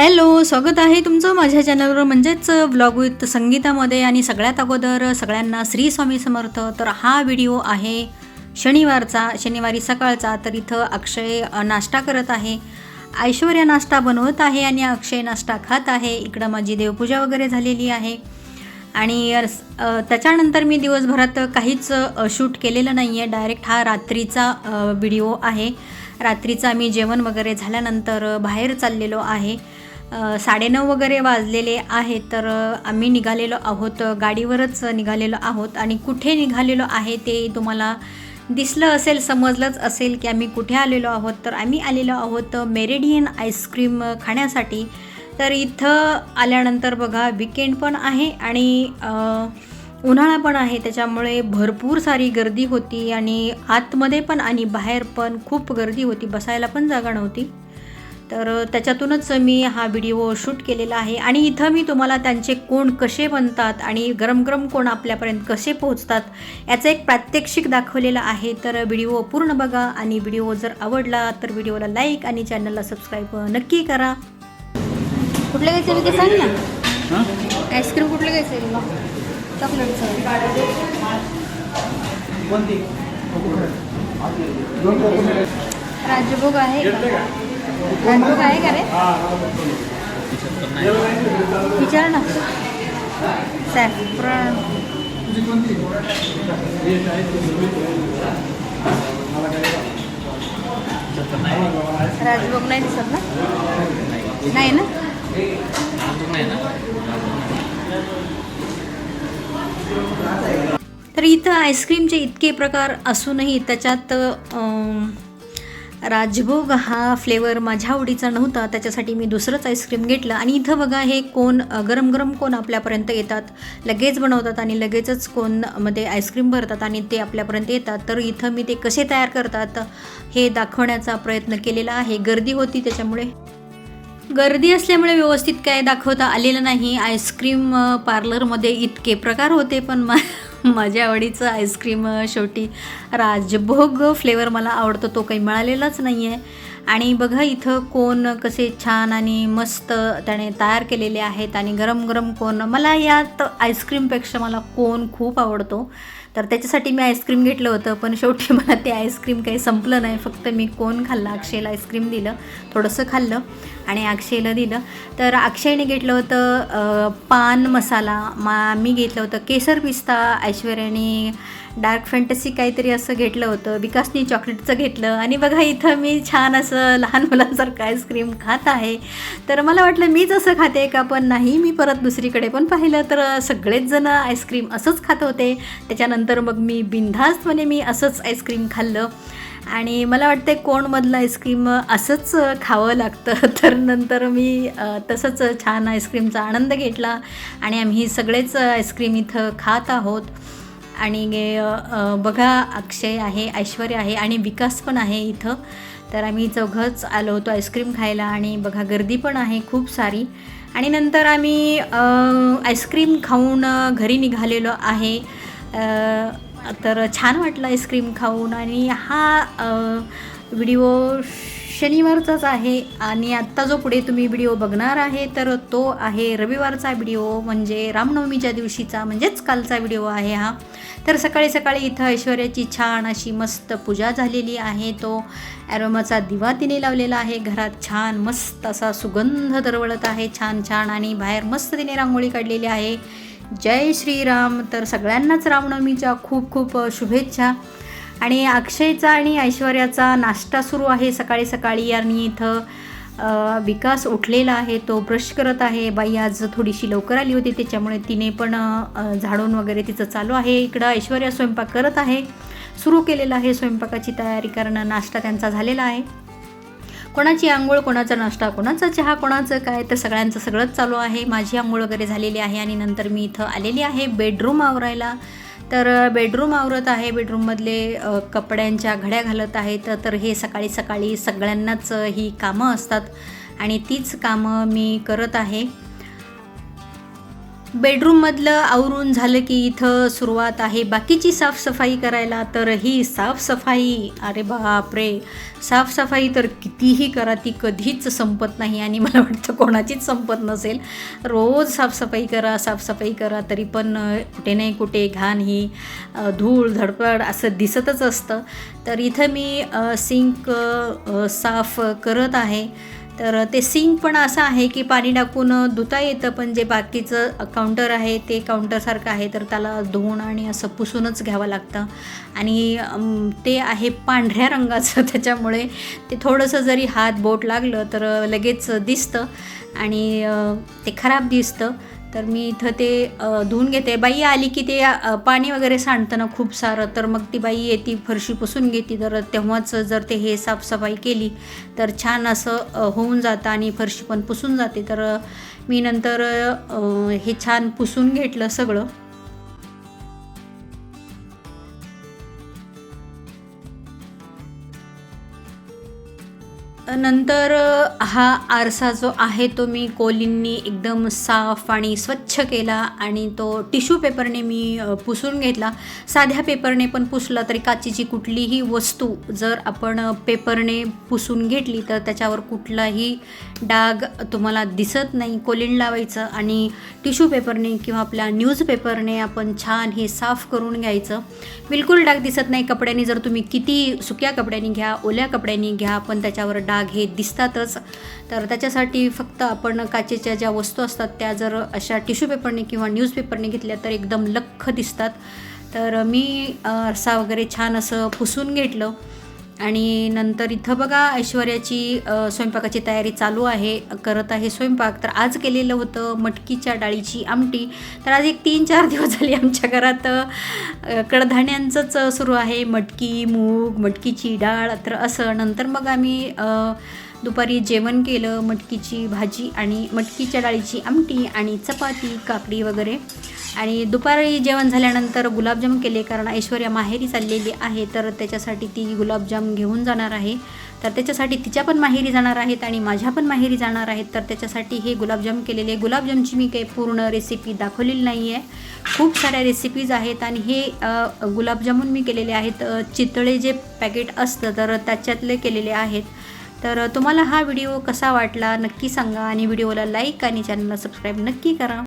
Hello स्वागत आहे तुमचं माझ्या चॅनलवर म्हणजेच ब्लॉग विथ संगीतामध्ये आणि सगळ्यात अगोदर सगळ्यांना श्री स्वामी समर्थ. तर हा व्हिडिओ आहे शनिवारचा शनिवारी सकाळचा. तर इथं अक्षय नाश्ता करत आहे. ऐश्वर्या नाश्ता बनवत आहे आणि अक्षय नाश्ता खात आहे. इकडं माझी देवपूजा वगैरे झालेली आहे. आणि त्याच्यानंतर मी दिवसभरात काहीच शूट केलेलं नाही आहे डायरेक्ट हा रात्रीचा व्हिडिओ आहे. रात्रीचा मी जेवण वगैरे झाल्यानंतर बाहेर चाललेलो आहे. साडेनऊ वगैरे वाजलेले आहेत तर आम्ही निघालेलो आहोत गाडीवरच निघालेलो आहोत. आणि कुठे निघालेलो आहे ते तुम्हाला दिसलं असेल समजलंच असेल की आम्ही कुठे आलेलो आहोत. तर आम्ही आलेलो आहोत मेरेडियन आईस्क्रीम खाण्यासाठी. तर इथं आल्यानंतर बघा विकेंड पण आहे आणि उन्हाळा पण आहे. त्याच्यामुळे भरपूर सारी गर्दी होती आणि आतमध्ये पण आणि बाहेर पण खूप गर्दी होती. बसायला पण जागा नव्हती. तर त्याच्यातूनच मी हा व्हिडिओ शूट केलेला आहे. आणि इथं मी तुम्हाला त्यांचे कोण कसे बनतात आणि गरम गरम कोण आपल्यापर्यंत कसे पोहोचतात याचं एक प्रात्यक्षिक दाखवलेलं आहे. तर व्हिडिओ पूर्ण बघा आणि व्हिडिओ जर आवडला तर व्हिडिओला लाईक आणि चॅनलला सबस्क्राईब नक्की करा. कुठलं घ्यायचं मी ते सांग ना. आईस्क्रीम कुठलं घ्यायचं चॉकलेटचं. राजभोग आहे. का? राजभोग आहे का रे विचार ना. सॅफ्रन. राजभोग नाही दिसत ना? नाही ना? तर इथं आईस्क्रीमचे इतके प्रकार असूनही त्याच्यात राजभोग हा फ्लेवर माझ्या आवडीचा नव्हता. त्याच्यासाठी मी दुसरंच आईस्क्रीम घेतलं. आणि इथं बघा हे कोण गरम गरम कोण आपल्यापर्यंत येतात. लगेच बनवतात आणि लगेचच कोणमध्ये आईस्क्रीम भरतात आणि ते आपल्यापर्यंत येतात. तर इथं मी ते कसे तयार करतात हे दाखवण्याचा प्रयत्न केलेला आहे. गर्दी होती त्याच्यामुळे. गर्दी असल्यामुळे व्यवस्थित काय दाखवता आलेलं नाही. आईस्क्रीम पार्लरमध्ये इतके प्रकार होते पण मा माझ्या आवडीचं आईस्क्रीम शेवटी राजभोग फ्लेवर मला आवडतो तो काही मिळालेलाच नाही आहे आणि बघा इथं कोण कसे छान आणि मस्त त्याने तयार केलेले आहेत आणि गरम गरम कोण. मला यात आईस्क्रीमपेक्षा मला कोण खूप आवडतो. तर त्याच्यासाठी मी आईस्क्रीम घेतलं होतं पण शेवटी मला ते आईस्क्रीम काही संपलं नाही. फक्त मी कोण खाल्लं अक्षयला आईस्क्रीम दिलं थोडंसं खाल्लं आणि अक्षयला दिलं. तर अक्षयने घेतलं होतं पान मसाला. मा मी घेतलं होतं केसर पिस्ता ऐश्वर्याने डार्क फॅन्टसी काहीतरी असं घेतलं होतं विकासनी चॉकलेटचं घेतलं. आणि बघा इथं मी छान असं लहान मुलांसारखं आईस्क्रीम खात आहे. तर मला वाटलं मीच असं खाते का? पण नाही मी परत दुसरीकडे पण पाहिलं तर सगळेच जण आईस्क्रीम असंच खात होते. त्याच्यानंतर मग मी बिनधास्तपणे मी असंच आईस्क्रीम खाल्लं. आणि मला वाटते कोणमधलं आईस्क्रीम असंच खावं लागतं. तर नंतर मी तसंच छान आईस्क्रीमचा आनंद घेतला. आणि आम्ही सगळेच आईस्क्रीम इथं खात आहोत. आणि बघा अक्षय आहे ऐश्वर्या आहे आणि विकास पण आहे इथं. तर आम्ही चौघंच आलो होतो आईस्क्रीम खायला आणि बघा गर्दी पण आहे खूप सारी. आणि नंतर आम्ही आईस्क्रीम खाऊन घरी निघालेलो आहे. तर छान वाटलं आईस्क्रीम खाऊन आणि हा व्हिडिओ शनिवारचाच आहे आणि आत्ता जो पुढे तुम्ही व्हिडिओ बघणार आहे तर तो आहे रविवारचा व्हिडिओ म्हणजे रामनवमीच्या दिवशीचा म्हणजेच कालचा व्हिडिओ आहे हा. तर सकाळी सकाळी इथं ऐश्वर्याची छान अशी मस्त पूजा झालेली आहे. तो ॲरोमाचा दिवा तिने लावलेला आहे. घरात छान मस्त असा सुगंध दरवळत आहे. छान छान आणि बाहेर मस्त तिने रांगोळी काढलेली आहे. जय श्रीराम. तर सगळ्यांनाच रामनवमीच्या खूप खूप शुभेच्छा. आणि अक्षयचा आणि ऐश्वर्याचा नाश्ता सुरू आहे. सकाळी सकाळी आणि इथं विकास उठलेला आहे. तो ब्रश करत आहे. बाई आज थोडीशी लवकर आली होती. त्याच्यामुळे तिने पण झाडून वगैरे तिचं चालू आहे. इकडं ऐश्वर्या स्वयंपाक करत आहे. सुरू केलेला आहे स्वयंपाकाची तयारी करणं. नाश्ता त्यांचा झालेला आहे. कोणाची आंघोळ कोणाचा नाश्ता कोणाचा चहा कोणाचं काय तर सगळ्यांचं सगळंच चालू आहे. माझी आंघोळ वगैरे झालेली आहे आणि नंतर मी इथं आलेली आहे बेडरूम आवरायला. तर बेडरूम आवरत आहे. बेडरूममधले कपड्यांच्या घड्या घालत आहेत. तर हे सकाळी सकाळी सगळ्यांनाच ही कामं असतात. आणि तीच कामं मी करत आहे. बेडरूममधलं आवरून झालं की इथं सुरुवात आहे. बाकीची साफसफाई करायला तर ही साफसफाई अरे बापरे! साफसफाई तर कितीही करा ती कधीच संपत नाही आणि मला वाटतं कोणाचीच संपत नसेल. रोज साफसफाई करा साफसफाई करा तरी पण कुठे नाही कुठे घाण ही धूळ धडपड असं दिसतच असतं. तर इथं मी सिंक साफ करत आहे. तर ते सिंक पण असं आहे की पाणी टाकून धुता येतं पण जे बाकीचं काउंटर आहे ते काउंटरसारखं आहे तर त्याला धुवून आणि असं पुसूनच घ्यावं लागतं. आणि ते आहे पांढऱ्या रंगाचं त्याच्यामुळे ते थोडंसं जरी हात बोट लागलं तर लगेच दिसतं. आणि ते खराब दिसतं. तर मी इथं ते धुवून घेते. बाई आली की ते पाणी वगैरे सांडतं ना खूप सारं. तर मग ती बाई येते फरशी पुसून घेते. तर तेव्हाच जर ते हे साफसफाई केली तर छान असं होऊन जातं आणि फरशी पण पुसून जाते. तर मी नंतर हे छान पुसून घेतलं सगळं. नंतर हा आरसा जो आहे तो मी कोलींनी एकदम साफ आणि स्वच्छ केला आणि तो टिश्यू पेपरने मी पुसून घेतला. साध्या पेपरने पण पुसला तरी काचेची कुठलीही वस्तू जर आपण पेपरने पुसून घेतली तर त्याच्यावर कुठलाही डाग तुम्हाला दिसत नाही. कोलिन लावायचं आणि टिश्यू पेपरने किंवा आपल्या न्यूजपेपरने आपण छान हे साफ करून घ्यायचं. बिलकुल डाग दिसत नाही. कपड्यांनी जर तुम्ही किती सुक्या कपड्यांनी घ्या ओल्या कपड्यांनी घ्या पण त्याच्यावर डाग हे दिसतातच. तर त्याच्यासाठी फक्त आपण काचेच्या ज्या वस्तू असतात त्या जर अशा टिश्यू पेपरने किंवा न्यूजपेपरने घेतल्या तर एकदम लख्ख दिसतात. तर मी आरसा वगैरे छान असं पुसून घेतलं. आणि नंतर इथं बघा ऐश्वर्याची स्वयंपाकाची तयारी चालू आहे करत आहे स्वयंपाक. तर आज केलेलं होतं मटकीच्या डाळीची आमटी. तर आज एक तीन चार दिवस झाले आमच्या घरात कडधान्यांचंच सुरू आहे. मटकी मूग मटकीची डाळ तर असं. नंतर मग आम्ही दुपारी जेवण केलं मटकीची भाजी आणि मटकीच्या डाळीची आमटी आणि चपाती काकडी वगैरे. आणि दुपारी जेवण झाल्यानंतर गुलाबजाम केले कारण ऐश्वर्या माहेरी चाललेली आहे तर त्याच्यासाठी ती गुलाबजाम घेऊन जाणार आहे. तर त्याच्यासाठी तिच्या पण माहेरी जाणार आहेत आणि माझ्या पण माहेरी जाणार आहेत. तर त्याच्यासाठी हे गुलाबजाम केलेले गुलाबजामची मी काही पूर्ण रेसिपी दाखवलेली नाही आहे खूप साऱ्या रेसिपीज आहेत आणि हे गुलाबजामून मी केलेले आहेत. चितळे जे पॅकेट असतं तर त्याच्यातले केलेले आहेत. तर तुम्हाला हा व्हिडिओ कसा वाटला नक्की सांगा आणि व्हिडिओला लाईक आणि चॅनलला सबस्क्राईब नक्की करा.